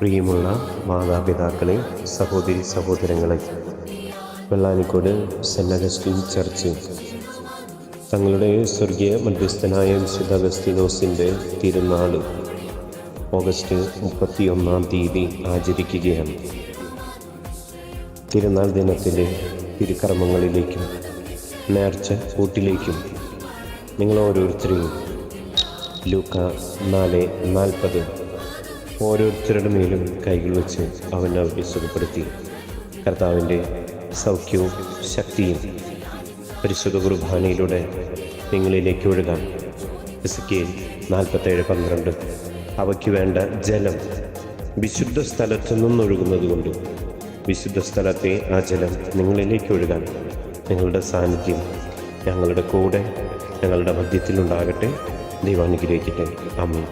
പ്രിയമുള്ള മാതാപിതാക്കളെ സഹോദരി സഹോദരങ്ങളെ വെള്ളാനിക്കോട് സെന്റ് അഗസ്റ്റിൻ ചർച്ച്. തങ്ങളുടെ സ്വർഗീയ മധ്യസ്ഥനായ വിശുദ്ധ അഗസ്തീനോസിന്റെ തിരുനാൾ ഓഗസ്റ്റ് മുപ്പത്തിയൊന്നാം തീയതി ആചരിക്കുകയാണ്. തിരുനാൾ ദിനത്തിലെ തിരുക്കർമ്മങ്ങളിലേക്കും നേർച്ച കൂട്ടിലേക്കും നിങ്ങൾ ഓരോരുത്തരെയും ലൂക്ക നാല് നാൽപ്പത് ഓരോരുത്തരുടെ മേലും കൈകൾ വെച്ച് അവൻ അവരെ സുഖപ്പെടുത്തി. കർത്താവിന്റെ സൗഖ്യവും ശക്തിയും പരിശുദ്ധ കുർബാനയിലൂടെ നിങ്ങളിലേക്ക് ഒഴുകാം. എസ് നാൽപ്പത്തേഴ് പന്ത്രണ്ട്. അവയ്ക്ക് വേണ്ട ജലം വിശുദ്ധ സ്ഥലത്തു നിന്നൊഴുകുന്നത് കൊണ്ട് വിശുദ്ധ സ്ഥലത്തെ ആ ജലം നിങ്ങളിലേക്ക് ഒഴുകാൻ നിങ്ങളുടെ സാന്നിധ്യം ഞങ്ങളുടെ കൂടെ ഞങ്ങളുടെ മധ്യത്തിലുണ്ടാകട്ടെ. ദൈവാനുഗ്രഹിക്കട്ടെ. അമ്മ